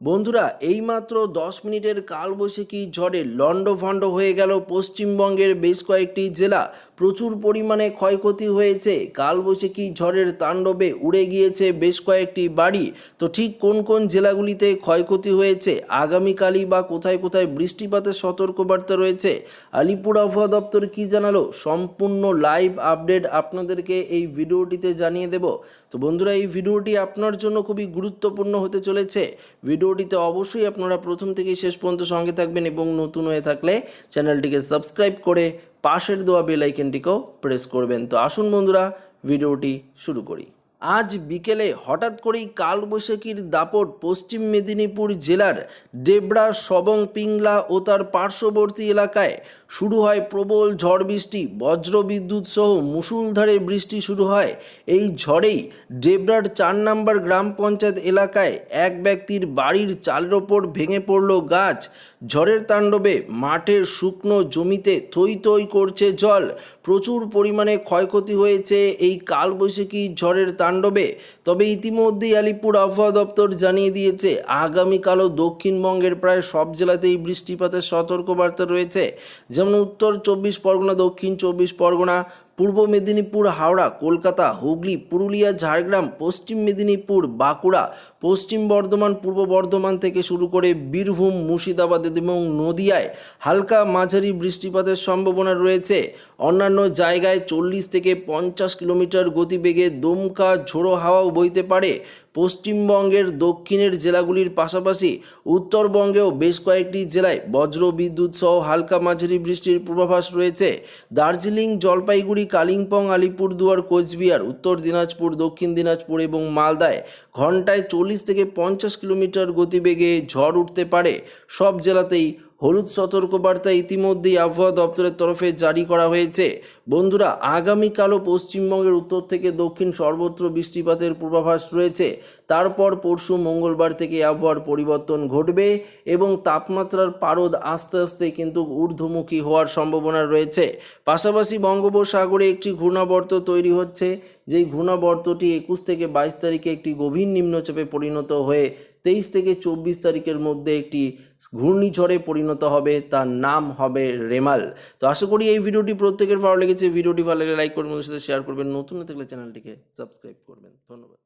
বন্ধুরা এইমাত্র দশ মিনিটের কালবৈশাখী ঝড়ে লণ্ডভণ্ড হয়ে গেল পশ্চিমবঙ্গের বেশ কয়েকটি জেলা। প্রচুর পরিমাণে ক্ষয়ক্ষতি হয়েছে। কালবৈশাখী ঝড়ের তাণ্ডবে উড়ে গিয়েছে বেশ কয়েকটি বাড়ি। তো ঠিক কোন কোন জেলাগুলিতে ক্ষয়ক্ষতি হয়েছে? আগামীকালই বা কোথায় কোথায় বৃষ্টিপাতের সতর্কবার্তা রয়েছে? আলিপুর আবহাওয়া দপ্তর কি জানালো? সম্পূর্ণ লাইভ আপডেট আপনাদেরকে এই ভিডিওটিতে জানিয়ে দেব। তো বন্ধুরা, এই ভিডিওটি আপনার জন্য খুবই গুরুত্বপূর্ণ হতে চলেছে। ভিডিওটিতে অবশ্যই আপনারা প্রথম থেকে শেষ পর্যন্ত সঙ্গে থাকবেন এবং নতুন হয়ে থাকলে চ্যানেলটিকে সাবস্ক্রাইব করে পাশের দেওয়া বেল আইকনটিকেও প্রেস করবেন। তো আসুন বন্ধুরা, ভিডিওটি শুরু করি। আজ বিকেলে হঠাৎ করেই কালবৈশাখীর দাপট পশ্চিম মেদিনীপুর জেলার ডেবরা সবং, পিংলা ও তার পার্শ্ববর্তী এলাকায় শুরু হয় প্রবল ঝড় বৃষ্টি। বজ্র বিদ্যুৎ সহ মুষলধারে বৃষ্টি শুরু হয়। এই ঝড়েই ডেবরার চার নম্বর গ্রাম পঞ্চায়েত এলাকায় এক ব্যক্তির বাড়ির চালের ওপর ভেঙে পড়ল গাছ। ঝড়ের তাণ্ডবে মাঠের শুকনো জমিতে থই থই করছে জল। প্রচুর পরিমাণে ক্ষয়ক্ষতি হয়েছে এই কালবৈশাখী ঝড়ের তাণ্ডবে। তবে ইতিমধ্যেই আলিপুর আবহাওয়া দপ্তর জানিয়ে দিয়েছে, আগামীকালও দক্ষিণবঙ্গের প্রায় সব জেলাতেই বৃষ্টিপাতের সতর্কবার্তা রয়েছে। যেমন উত্তর চব্বিশ পরগনা, দক্ষিণ চব্বিশ পরগনা পূর্ব মেদিনীপুর, হাওড়া, কলকাতা, হুগলি, পুরুলিয়া, ঝাড়গ্রাম, পশ্চিম মেদিনীপুর, বাঁকুড়া, পশ্চিম বর্ধমান, পূর্ব বর্ধমান থেকে শুরু করে বীরভূম, মুর্শিদাবাদ এবং নদিয়ায় হালকা মাঝারি বৃষ্টিপাতের সম্ভাবনা রয়েছে। অন্যান্য জায়গায় চল্লিশ থেকে পঞ্চাশ কিলোমিটার গতিবেগে দমকা ঝোড়ো হাওয়াও বইতে পারে। পশ্চিমবঙ্গের দক্ষিণের জেলাগুলির পাশাপাশি উত্তরবঙ্গেও বেশ কয়েকটি জেলায় বজ্র বিদ্যুৎ সহ হালকা মাঝারি বৃষ্টির পূর্বাভাস রয়েছে। দার্জিলিং, জলপাইগুড়ি, কালিম্পং, আলিপুরদুয়ার, কোচবিহার, উত্তর দিনাজপুর, দক্ষিণ দিনাজপুর এবং মালদায় ঘন্টায় চল্লিশ থেকে পঞ্চাশ কিলোমিটার গতিবেগে ঝড় উঠতে পারে। সব জেলাতেই হলুদ সতর্কবার্তা ইতিমধ্যেই আবহাওয়া দপ্তরের তরফে জারি করা হয়েছে। বন্ধুরা, আগামীকালও পশ্চিমবঙ্গের উত্তর থেকে দক্ষিণ সর্বত্র বৃষ্টিপাতের পূর্বাভাস রয়েছে। তারপর পরশু মঙ্গলবার থেকে আবহাওয়ার পরিবর্তন ঘটবে এবং তাপমাত্রার পারদ আস্তে আস্তে কিন্তু ঊর্ধ্বমুখী হওয়ার সম্ভাবনা রয়েছে। পাশাপাশি বঙ্গোপসাগরে একটি ঘূর্ণাবর্ত তৈরি হচ্ছে। যেই ঘূর্ণাবর্তটি একুশ থেকে বাইশ তারিখে একটি গভীর নিম্নচাপে পরিণত হয়ে তেইশ থেকে চব্বিশ তারিখের মধ্যে একটি ঘূর্ণিঝড়ে পরিণত হবে, তার নাম হবে রেমাল। তো আশা করি এই ভিডিওটি প্রত্যেকের ভালো লেগেছে। ভিডিওটি ভালো লাগলে লাইক করবেন সাথে শেয়ার করবেন। নতুন না থাকলে চ্যানেলটিকে সাবস্ক্রাইব করবেন। ধন্যবাদ।